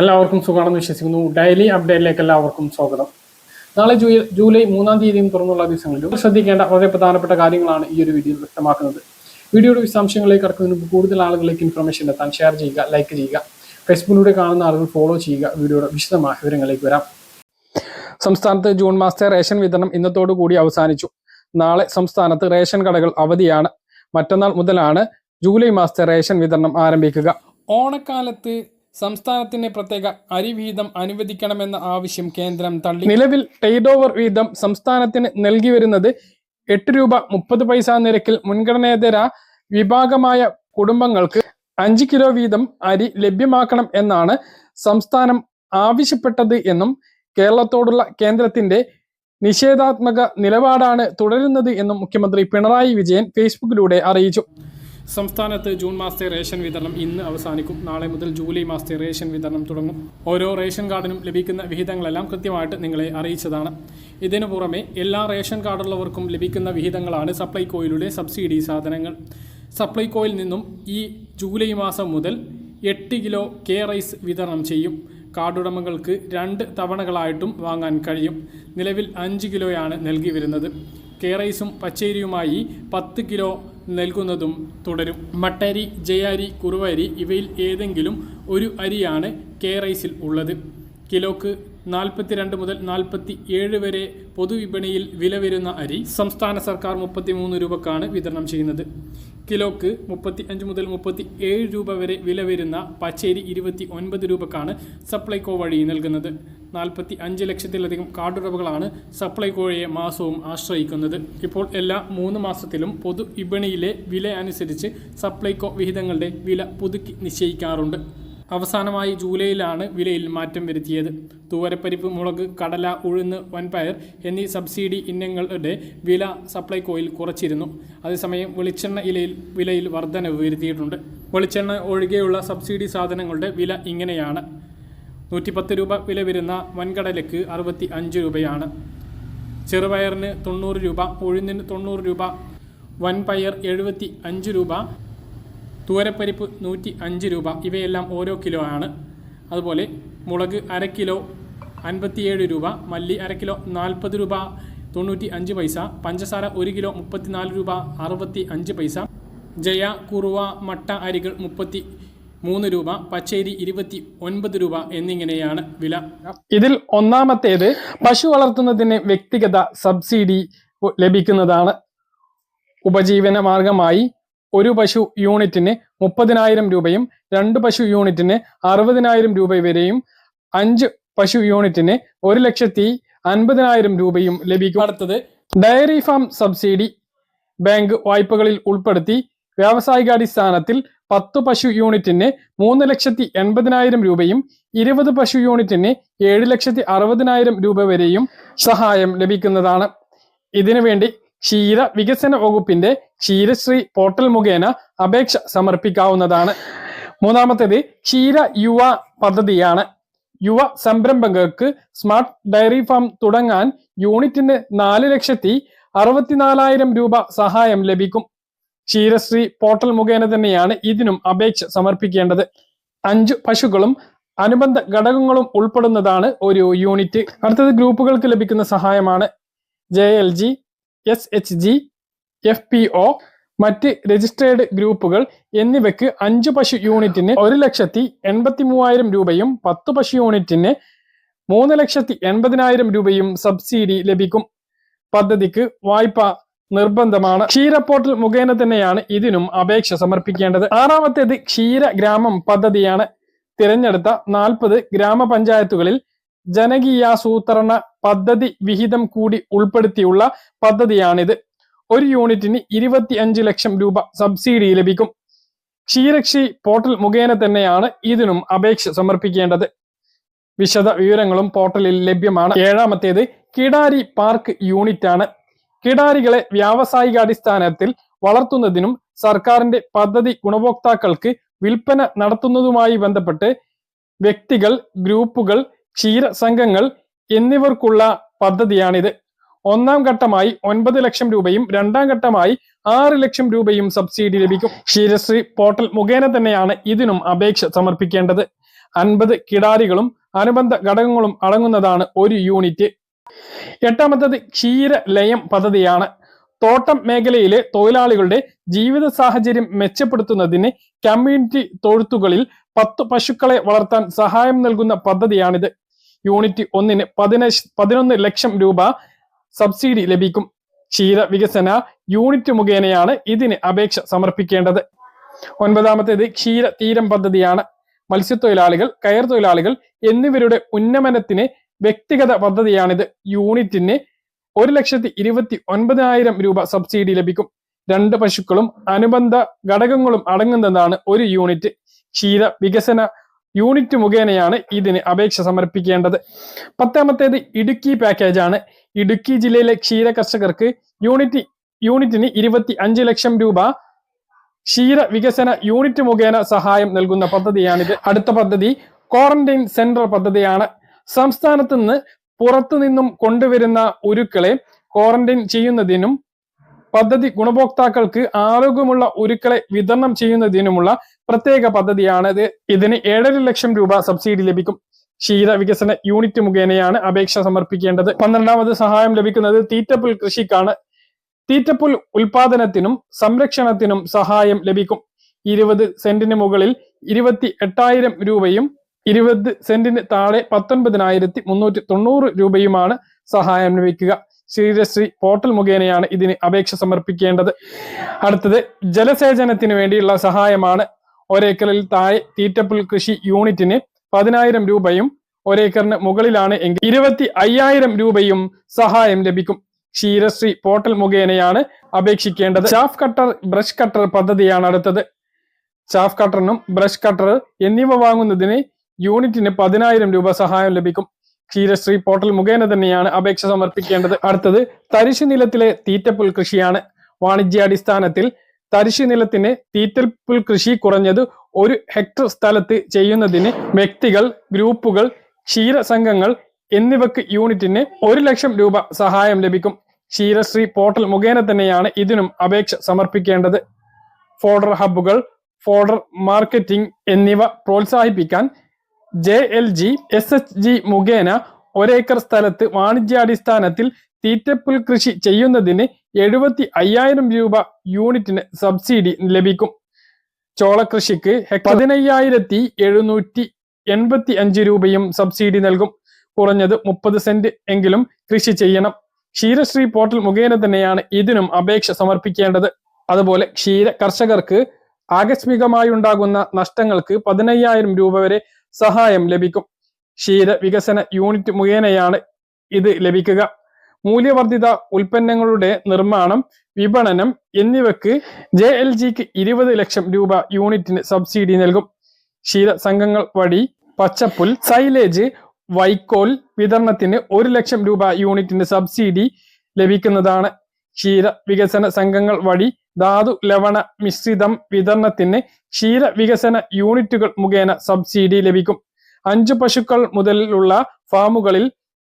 എല്ലാവർക്കും സുഖമാണെന്ന് വിശ്വസിക്കുന്നു. ഡെയിലി അപ്ഡേറ്റിലേക്ക് എല്ലാവർക്കും സ്വാഗതം. നാളെ ജൂലൈ മൂന്നാം തീയതിയും തുറന്നുള്ള ദിവസങ്ങളിലും ശ്രദ്ധിക്കേണ്ട വളരെ പ്രധാനപ്പെട്ട കാര്യങ്ങളാണ് ഈ ഒരു വീഡിയോയിൽ വ്യക്തമാക്കുന്നത്. വീഡിയോയുടെ വിശദാംശങ്ങളിലേക്ക് കടക്കുന്നതിന് മുമ്പ് കൂടുതൽ ആളുകളിലേക്ക് ഇൻഫർമേഷൻ എത്താൻ ഷെയർ ചെയ്യുക ലൈക്ക് ചെയ്യുക ഫേസ്ബുക്കിലൂടെ കാണുന്ന ആളുകൾ ഫോളോ ചെയ്യുക വീഡിയോയുടെ വിശദമായ വിവരങ്ങളിലേക്ക് വരാം. സംസ്ഥാനത്ത് ജൂൺ മാസത്തെ റേഷൻ വിതരണം ഇന്നത്തോടു കൂടി അവസാനിച്ചു. നാളെ സംസ്ഥാനത്ത് റേഷൻ കടകൾ അവധിയാണ്. മറ്റന്നാൾ മുതലാണ് ജൂലൈ മാസത്തെ റേഷൻ വിതരണം ആരംഭിക്കുക. ഓണക്കാലത്ത് സംസ്ഥാനത്തിന് പ്രത്യേക അരി വീതം അനുവദിക്കണമെന്ന ആവശ്യം കേന്ദ്രം തള്ളി. നിലവിൽ ടൈഡ് ഓവർ വീതം സംസ്ഥാനത്തിന് നൽകി വരുന്നത് എട്ട് രൂപ മുപ്പത് പൈസ നിരക്കിൽ മുൻഗണനേതര വിഭാഗമായ കുടുംബങ്ങൾക്ക് അഞ്ച് കിലോ വീതം അരി ലഭ്യമാക്കണം എന്നാണ് സംസ്ഥാനം ആവശ്യപ്പെട്ടത് എന്നും കേരളത്തോടുള്ള കേന്ദ്രത്തിന്റെ നിഷേധാത്മക നിലപാടാണ് തുടരുന്നത് എന്നും മുഖ്യമന്ത്രി പിണറായി വിജയൻ ഫേസ്ബുക്കിലൂടെ അറിയിച്ചു. സംസ്ഥാനത്ത് ജൂൺ മാസത്തെ റേഷൻ വിതരണം ഇന്ന് അവസാനിക്കും. നാളെ മുതൽ ജൂലൈ മാസത്തെ റേഷൻ വിതരണം തുടങ്ങും. ഓരോ റേഷൻ കാർഡിനും ലഭിക്കുന്ന വിഹിതങ്ങളെല്ലാം കൃത്യമായിട്ട് നിങ്ങളെ അറിയിച്ചതാണ്. ഇതിനു പുറമെ എല്ലാ റേഷൻ കാർഡുള്ളവർക്കും ലഭിക്കുന്ന വിഹിതങ്ങളാണ് സപ്ലൈകോയിലൂടെ സബ്സിഡി സാധനങ്ങൾ. സപ്ലൈകോയിൽ നിന്നും ഈ ജൂലൈ മാസം മുതൽ എട്ട് കിലോ കെ റൈസ് വിതരണം ചെയ്യും. കാർഡുടമകൾക്ക് രണ്ട് തവണകളായിട്ടും വാങ്ങാൻ കഴിയും. നിലവിൽ അഞ്ച് കിലോയാണ് നൽകി വരുന്നത്. കെ റൈസും പച്ചേരിയുമായി പത്ത് കിലോ നൽകുന്നതും തുടരും. മട്ടരി ജയാരി കുറുവരി ഇവയിൽ ഏതെങ്കിലും ഒരു അരിയാണ് കെ റൈസിൽ ഉള്ളത്. കിലോക്ക് നാൽപ്പത്തിരണ്ട് മുതൽ നാൽപ്പത്തി ഏഴ് വരെ പൊതുവിപണിയിൽ വില വരുന്ന അരി സംസ്ഥാന സർക്കാർ മുപ്പത്തിമൂന്ന് രൂപക്കാണ് വിതരണം ചെയ്യുന്നത്. കിലോക്ക് മുപ്പത്തി അഞ്ച് മുതൽ മുപ്പത്തി ഏഴ് രൂപ വരെ വില വരുന്ന പച്ചേരി ഇരുപത്തി ഒൻപത് രൂപക്കാണ് സപ്ലൈകോ വഴി നൽകുന്നത്. നാൽപ്പത്തി അഞ്ച് ലക്ഷത്തിലധികം കാർഡുടമകളാണ് സപ്ലൈകോയെ മാസവും ആശ്രയിക്കുന്നത്. ഇപ്പോൾ എല്ലാ മൂന്ന് മാസത്തിലും പൊതു വിപണിയിലെ വില അനുസരിച്ച് സപ്ലൈകോ വിഹിതങ്ങളുടെ വില പുതുക്കി നിശ്ചയിക്കാറുണ്ട്. അവസാനമായി ജൂലൈയിലാണ് വിലയിൽ മാറ്റം വരുത്തിയത്. തൂവരപ്പരിപ്പ് മുളക് കടല ഉഴുന്ന് വൻപയർ എന്നീ സബ്സിഡി ഇനങ്ങളുടെ വില സപ്ലൈകോയിൽ കുറച്ചിരുന്നു. അതേസമയം വെളിച്ചെണ്ണ ഇലയിൽ വിലയിൽ വർധനവ് വരുത്തിയിട്ടുണ്ട്. വെളിച്ചെണ്ണ ഒഴികെയുള്ള സബ്സിഡി സാധനങ്ങളുടെ വില ഇങ്ങനെയാണ്. നൂറ്റിപ്പത്ത് രൂപ വില വരുന്ന വൻകടലയ്ക്ക് അറുപത്തി അഞ്ച് രൂപയാണ്. ചെറുപയറിന് തൊണ്ണൂറ് രൂപ ഉഴുന്നിന് തൊണ്ണൂറ് രൂപ വൻപയർ എഴുപത്തി അഞ്ച് രൂപ തൂരപ്പരിപ്പ് നൂറ്റി അഞ്ച് രൂപ. ഇവയെല്ലാം ഓരോ കിലോ ആണ്. അതുപോലെ മുളക് അര കിലോ അൻപത്തിയേഴ് രൂപ മല്ലി അര കിലോ നാൽപ്പത് രൂപ തൊണ്ണൂറ്റി അഞ്ച് പൈസ പഞ്ചസാര ഒരു കിലോ മുപ്പത്തിനാല് രൂപ അറുപത്തി അഞ്ച് പൈസ ജയ കുറുവ മട്ട അരികൾ മുപ്പത്തി മൂന്ന് രൂപ പച്ചേരി ഇരുപത്തി ഒൻപത് രൂപ എന്നിങ്ങനെയാണ് വില. ഇതിൽ ഒന്നാമത്തേത് പശു വളർത്തുന്നതിന് വ്യക്തിഗത സബ്സിഡി ലഭിക്കുന്നതാണ്. ഉപജീവന മാർഗമായി ഒരു പശു യൂണിറ്റിന് മുപ്പതിനായിരം രൂപയും രണ്ട് പശു യൂണിറ്റിന് അറുപതിനായിരം രൂപ വരെയും അഞ്ച് പശു യൂണിറ്റിന് ഒരു ലക്ഷത്തി അൻപതിനായിരം രൂപയും ലഭിക്കും. അടുത്തത് ഡയറി ഫാം സബ്സിഡി ബാങ്ക് വായ്പകളിൽ ഉൾപ്പെടുത്തി വ്യാവസായികാടിസ്ഥാനത്തിൽ പത്ത് പശു യൂണിറ്റിന് മൂന്ന് ലക്ഷത്തി എൺപതിനായിരം രൂപയും ഇരുപത് പശു യൂണിറ്റിന് ഏഴ് ലക്ഷത്തി അറുപതിനായിരം രൂപ വരെയും സഹായം ലഭിക്കുന്നതാണ്. ഇതിനുവേണ്ടി ക്ഷീര വികസന വകുപ്പിന്റെ ക്ഷീരശ്രീ പോർട്ടൽ മുഖേന അപേക്ഷ സമർപ്പിക്കാവുന്നതാണ്. മൂന്നാമത്തേത് ക്ഷീര യുവ പദ്ധതിയാണ്. യുവ സംരംഭകർക്ക് സ്മാർട്ട് ഡയറി ഫാം തുടങ്ങാൻ യൂണിറ്റിന് നാല് ലക്ഷത്തി അറുപത്തിനാലായിരം രൂപ സഹായം ലഭിക്കും. ക്ഷീരശ്രീ പോർട്ടൽ മുഖേന തന്നെയാണ് ഇതിനും അപേക്ഷ സമർപ്പിക്കേണ്ടത്. അഞ്ചു പശുക്കളും അനുബന്ധ ഘടകങ്ങളും ഉൾപ്പെടുന്നതാണ് ഒരു യൂണിറ്റ്. അടുത്തത് ഗ്രൂപ്പുകൾക്ക് ലഭിക്കുന്ന സഹായമാണ്. J L G S H G F P O മറ്റ് രജിസ്ട്രേഡ് ഗ്രൂപ്പുകൾ എന്നിവയ്ക്ക് അഞ്ച് പശു യൂണിറ്റിന് ഒരു ലക്ഷത്തി എൺപത്തി മൂവായിരം രൂപയും പത്ത് പശു യൂണിറ്റിന് മൂന്ന് ലക്ഷത്തി എൺപതിനായിരം രൂപയും സബ്സിഡി ലഭിക്കും. പദ്ധതിക്ക് വായ്പ നിർബന്ധമാണ്. ക്ഷീര പോർട്ടൽ മുഖേന തന്നെയാണ് ഇതിനും അപേക്ഷ സമർപ്പിക്കേണ്ടത്. ആറാമത്തേത് ക്ഷീര ഗ്രാമം പദ്ധതിയാണ്. തിരഞ്ഞെടുത്ത നാൽപ്പത് ഗ്രാമപഞ്ചായത്തുകളിൽ ജനകീയാസൂത്രണ പദ്ധതി വിഹിതം കൂടി ഉൾപ്പെടുത്തിയുള്ള പദ്ധതിയാണിത്. ഒരു യൂണിറ്റിന് ഇരുപത്തി അഞ്ച് ലക്ഷം രൂപ സബ്സിഡി ലഭിക്കും. ക്ഷീരക്ഷി പോർട്ടൽ മുഖേന തന്നെയാണ് ഇതിനും അപേക്ഷ സമർപ്പിക്കേണ്ടത്. വിശദ വിവരങ്ങളും പോർട്ടലിൽ ലഭ്യമാണ്. ഏഴാമത്തേത് കിടാരി പാർക്ക് യൂണിറ്റ് ആണ് കിടാരികളെ വ്യാവസായിക അടിസ്ഥാനത്തിൽ വളർത്തുന്നതിനും സർക്കാരിന്റെ പദ്ധതി ഗുണഭോക്താക്കൾക്ക് വിൽപ്പന നടത്തുന്നതുമായി ബന്ധപ്പെട്ട് വ്യക്തികൾ ഗ്രൂപ്പുകൾ ക്ഷീര സംഘങ്ങൾ എന്നിവർക്കുള്ള പദ്ധതിയാണിത്. ഒന്നാം ഘട്ടമായി ഒൻപത് ലക്ഷം രൂപയും രണ്ടാം ഘട്ടമായി ആറ് ലക്ഷം രൂപയും സബ്സിഡി ലഭിക്കും. ക്ഷീരശ്രീ പോർട്ടൽ മുഖേന തന്നെയാണ് ഇതിനും അപേക്ഷ സമർപ്പിക്കേണ്ടത്. അൻപത് കിടാരികളും അനുബന്ധ ഘടകങ്ങളും അടങ്ങുന്നതാണ് ഒരു യൂണിറ്റ്. എട്ടാമത്തത് ക്ഷീര ലയം പദ്ധതിയാണ്. തോട്ടം മേഖലയിലെ തൊഴിലാളികളുടെ ജീവിത സാഹചര്യം മെച്ചപ്പെടുത്തുന്നതിന് കമ്മ്യൂണിറ്റി തൊഴുത്തുകളിൽ പത്ത് പശുക്കളെ വളർത്താൻ സഹായം നൽകുന്ന പദ്ധതിയാണിത്. യൂണിറ്റ് ഒന്നിന് പതിന പതിനൊന്ന് ലക്ഷം രൂപ സബ്സിഡി ലഭിക്കും. ക്ഷീര വികസന യൂണിറ്റ് മുഖേനയാണ് ഇതിന് അപേക്ഷ സമർപ്പിക്കേണ്ടത്. ഒൻപതാമത്തേത് ക്ഷീര തീരം പദ്ധതിയാണ്. മത്സ്യത്തൊഴിലാളികൾ കയർ തൊഴിലാളികൾ എന്നിവരുടെ ഉന്നമനത്തിന് വ്യക്തിഗത പദ്ധതിയാണിത്. യൂണിറ്റിന് ഒരു ലക്ഷത്തി ഇരുപത്തി ഒൻപതിനായിരം രൂപ സബ്സിഡി ലഭിക്കും. രണ്ട് പശുക്കളും അനുബന്ധ ഘടകങ്ങളും അടങ്ങുന്നതാണ് ഒരു യൂണിറ്റ്. ക്ഷീര വികസന യൂണിറ്റ് മുഖേനയാണ് ഇതിന് അപേക്ഷ സമർപ്പിക്കേണ്ടത്. പത്താമത്തേത് ഇടുക്കി പാക്കേജാണ് ഇടുക്കി ജില്ലയിലെ ക്ഷീര കർഷകർക്ക് യൂണിറ്റ് യൂണിറ്റിന് ഇരുപത്തി അഞ്ച് ലക്ഷം രൂപ ക്ഷീര വികസന യൂണിറ്റ് മുഖേന സഹായം നൽകുന്ന പദ്ധതിയാണിത്. അടുത്ത പദ്ധതി ക്വാറന്റൈൻ സെന്റർ പദ്ധതിയാണ്. സംസ്ഥാനത്ത് നിന്ന് പുറത്തു നിന്നും കൊണ്ടുവരുന്ന ഉരുക്കളെ ക്വാറന്റൈൻ ചെയ്യുന്നതിനും പദ്ധതി ഗുണഭോക്താക്കൾക്ക് ആരോഗ്യമുള്ള ഉരുക്കളെ വിതരണം ചെയ്യുന്നതിനുമുള്ള പ്രത്യേക പദ്ധതിയാണിത് ഇതിന് ഏഴര ലക്ഷം രൂപ സബ്സിഡി ലഭിക്കും. ക്ഷീര വികസന യൂണിറ്റ് മുഖേനയാണ് അപേക്ഷ സമർപ്പിക്കേണ്ടത്. പന്ത്രണ്ടാമത് സഹായം ലഭിക്കുന്നത് തീറ്റപ്പുൽ കൃഷിക്കാണ്. തീറ്റപ്പുൽ ഉൽപാദനത്തിനും സംരക്ഷണത്തിനും സഹായം ലഭിക്കും. ഇരുപത് സെന്റിന് മുകളിൽ ഇരുപത്തി എട്ടായിരം രൂപയും ഇരുപത് സെന്റിന് താഴെ പത്തൊൻപതിനായിരത്തി മുന്നൂറ്റി തൊണ്ണൂറ് രൂപയുമാണ് സഹായം ലഭിക്കുക. ശ്രീരശ്രീ പോർട്ടൽ മുഖേനയാണ് ഇതിന് അപേക്ഷ സമർപ്പിക്കേണ്ടത്. അടുത്തത് ജലസേചനത്തിന് വേണ്ടിയുള്ള സഹായമാണ് ഒരേക്കറിൽ താഴെ തീറ്റപ്പുൽ കൃഷി യൂണിറ്റിന് പതിനായിരം രൂപയും ഒരേക്കറിന് മുകളിലാണ് എങ്കിൽ ഇരുപത്തി അയ്യായിരം രൂപയും സഹായം ലഭിക്കും. ക്ഷീരശ്രീ പോർട്ടൽ മുഖേനയാണ് അപേക്ഷിക്കേണ്ടത്. ചാഫ് കട്ടർ ബ്രഷ് കട്ടർ പദ്ധതിയാണ് അടുത്തത്. ചാഫ് കട്ടറിനും ബ്രഷ് കട്ടർ എന്നിവ വാങ്ങുന്നതിന് യൂണിറ്റിന് പതിനായിരം രൂപ സഹായം ലഭിക്കും. ക്ഷീരശ്രീ പോർട്ടൽ മുഖേന തന്നെയാണ് അപേക്ഷ സമർപ്പിക്കേണ്ടത്. അടുത്തത് തരിശു നിലത്തിലെ തീറ്റപ്പുൽ കൃഷിയാണ്. വാണിജ്യാടിസ്ഥാനത്തിൽ തരിശു നിലത്തിന് തീറ്റപ്പുൽ കൃഷി കുറഞ്ഞത് ഒരു ഹെക്ടർ സ്ഥലത്ത് ചെയ്യുന്നതിന് വ്യക്തികൾ ഗ്രൂപ്പുകൾ ക്ഷീര സംഘങ്ങൾ എന്നിവക്ക് യൂണിറ്റിന് ഒരു ലക്ഷം രൂപ സഹായം ലഭിക്കും. ക്ഷീരശ്രീ പോർട്ടൽ മുഖേന തന്നെയാണ് ഇതിനും അപേക്ഷ സമർപ്പിക്കേണ്ടത്. ഫോർഡർ ഹബ്ബുകൾ ഫോർഡർ മാർക്കറ്റിംഗ് എന്നിവ പ്രോത്സാഹിപ്പിക്കാൻ J L G S H G മുഖേന ഒരേക്കർ സ്ഥലത്ത് വാണിജ്യാടിസ്ഥാനത്തിൽ തീറ്റപ്പുൽ കൃഷി ചെയ്യുന്നതിന് എഴുപത്തി അയ്യായിരം രൂപ യൂണിറ്റിന് സബ്സിഡി ലഭിക്കും. ചോളകൃഷിക്ക് പതിനയ്യായിരത്തി എഴുന്നൂറ്റി എൺപത്തി അഞ്ച് രൂപയും സബ്സിഡി നൽകും. കുറഞ്ഞത് മുപ്പത് സെന്റ് എങ്കിലും കൃഷി ചെയ്യണം. ക്ഷീരശ്രീ പോർട്ടൽ മുഖേന തന്നെയാണ് ഇതിനും അപേക്ഷ സമർപ്പിക്കേണ്ടത്. അതുപോലെ ക്ഷീര കർഷകർക്ക് ആകസ്മികമായി ഉണ്ടാകുന്ന നഷ്ടങ്ങൾക്ക് പതിനയ്യായിരം രൂപ വരെ സഹായം ലഭിക്കും. ക്ഷീര വികസന യൂണിറ്റ് മുഖേനയാണ് ഇത് ലഭിക്കുക. മൂല്യവർദ്ധിത ഉൽപ്പന്നങ്ങളുടെ നിർമ്മാണം വിപണനം എന്നിവയ്ക്ക് ജെ എൽ ജിക്ക് ഇരുപത് ലക്ഷം രൂപ യൂണിറ്റിന് സബ്സിഡി നൽകും. ക്ഷീര സംഘങ്ങൾ വഴി പച്ചപ്പുൽ സൈലേജ് വൈക്കോൽ വിതരണത്തിന് ഒരു ലക്ഷം രൂപ യൂണിറ്റിന് സബ്സിഡി ലഭിക്കുന്നതാണ്. ക്ഷീര വികസന സംഘങ്ങൾ വഴി ധാതു ലവണ മിശ്രിതം വിതരണത്തിന് ക്ഷീര വികസന യൂണിറ്റുകൾ മുഖേന സബ്സിഡി ലഭിക്കും. അഞ്ചു പശുക്കൾ മുതലുള്ള ഫാമുകളിൽ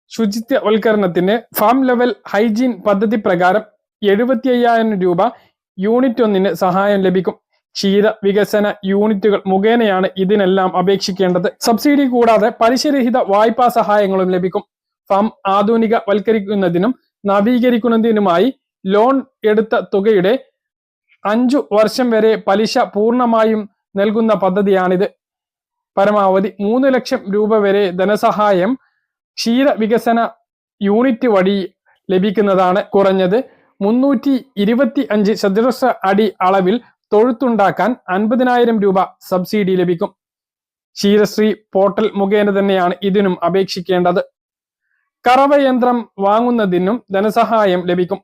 ശുചിത്വവൽക്കരണത്തിന് ഫാം ലെവൽ ഹൈജീൻ പദ്ധതി പ്രകാരം എഴുപത്തി അയ്യായിരം രൂപ യൂണിറ്റ് ഒന്നിന് സഹായം ലഭിക്കും. ക്ഷീര വികസന യൂണിറ്റുകൾ മുഖേനയാണ് ഇതിനെല്ലാം അപേക്ഷിക്കേണ്ടത്. സബ്സിഡി കൂടാതെ പലിശരഹിത വായ്പാ സഹായങ്ങളും ലഭിക്കും. ഫാം ആധുനിക വൽക്കരിക്കുന്നതിനും നവീകരിക്കുന്നതിനുമായി ലോൺ എടുത്ത തുകയുടെ അഞ്ചു വർഷം വരെ പലിശ പൂർണമായും നൽകുന്ന പദ്ധതിയാണിത്. പരമാവധി മൂന്ന് ലക്ഷം രൂപ വരെ ധനസഹായം ക്ഷീര വികസന യൂണിറ്റ് വഴി ലഭിക്കുന്നതാണ് കുറഞ്ഞത്. മുന്നൂറ്റി ഇരുപത്തി അഞ്ച് ചതുരശ്ര അടി അളവിൽ തൊഴുത്തുണ്ടാക്കാൻ അൻപതിനായിരം രൂപ സബ്സിഡി ലഭിക്കും. ക്ഷീരശ്രീ പോർട്ടൽ മുഖേന തന്നെയാണ് ഇതിനും അപേക്ഷിക്കേണ്ടത്. കറവയന്ത്രം വാങ്ങുന്നതിനും ധനസഹായം ലഭിക്കും.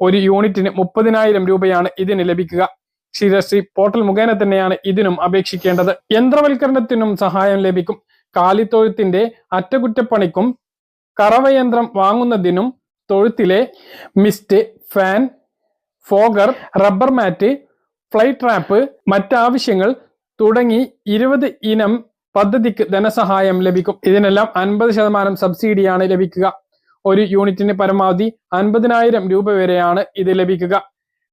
ഒരു യൂണിറ്റിന് മുപ്പതിനായിരം രൂപയാണ് ഇതിന് ലഭിക്കുക. ശിരശ്രീ പോർട്ടൽ മുഖേന തന്നെയാണ് ഇതിനും അപേക്ഷിക്കേണ്ടത്. യന്ത്രവൽക്കരണത്തിനും സഹായം ലഭിക്കും. കാലിത്തൊഴുത്തിന്റെ അറ്റകുറ്റപ്പണിക്കും കറവയന്ത്രം വാങ്ങുന്നതിനും തൊഴുത്തിലെ mist fan fogger rubber mat fly trap മറ്റാവശ്യങ്ങൾ തുടങ്ങി ഇരുപത് ഇനം പദ്ധതിക്ക് ധനസഹായം ലഭിക്കും. ഇതിനെല്ലാം അൻപത് ശതമാനം സബ്സിഡിയാണ് ലഭിക്കുക. ഒരു യൂണിറ്റിന് പരമാവധി അൻപതിനായിരം രൂപ വരെയാണ് ഇത് ലഭിക്കുക.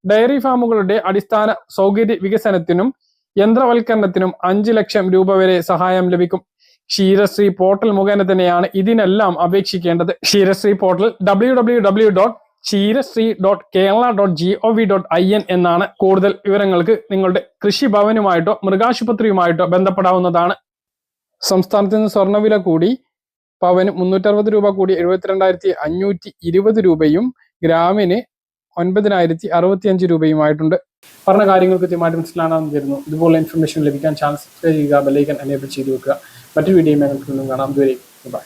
ഡയറി ഫാമുകളുടെ അടിസ്ഥാന സൗകര്യ വികസനത്തിനും യന്ത്രവൽക്കരണത്തിനും അഞ്ച് ലക്ഷം രൂപ വരെ സഹായം ലഭിക്കും. ക്ഷീരശ്രീ പോർട്ടൽ മുഖേന തന്നെയാണ് ഇതിനെല്ലാം അപേക്ഷിക്കേണ്ടത്. Ksheerasree portal W W W dot Ksheerasree dot Kerala dot G O V dot I N എന്നാണ് കൂടുതൽ വിവരങ്ങൾക്ക് നിങ്ങളുടെ കൃഷിഭവനുമായിട്ടോ മൃഗാശുപത്രിയുമായിട്ടോ ബന്ധപ്പെടാവുന്നതാണ്. സംസ്ഥാനത്ത് നിന്ന് സ്വർണവില കൂടി പവന് മുന്നൂറ്ററുപത് രൂപ കൂടി എഴുപത്തിരണ്ടായിരത്തി അഞ്ഞൂറ്റി ഇരുപത് രൂപയും ഗ്രാമിന് ഒൻപതിനായിരത്തി അറുപത്തിയഞ്ച് രൂപയുമായിട്ടുണ്ട്. പറഞ്ഞ കാര്യങ്ങൾ കൃത്യമായിട്ട് മനസ്സിലാണെന്ന് തരുന്നു ഇതുപോലെ ഇൻഫർമേഷൻ ലഭിക്കാൻ ചാനൽ സബ്സ്ക്രൈബ് ചെയ്യുക ബെല്ലൈക്കൻ എനേബിൾ ചെയ്ത് വെക്കുക. മറ്റു വീഡിയോ ഞങ്ങൾക്ക് കാണാം. ഇതുവരെ ബൈ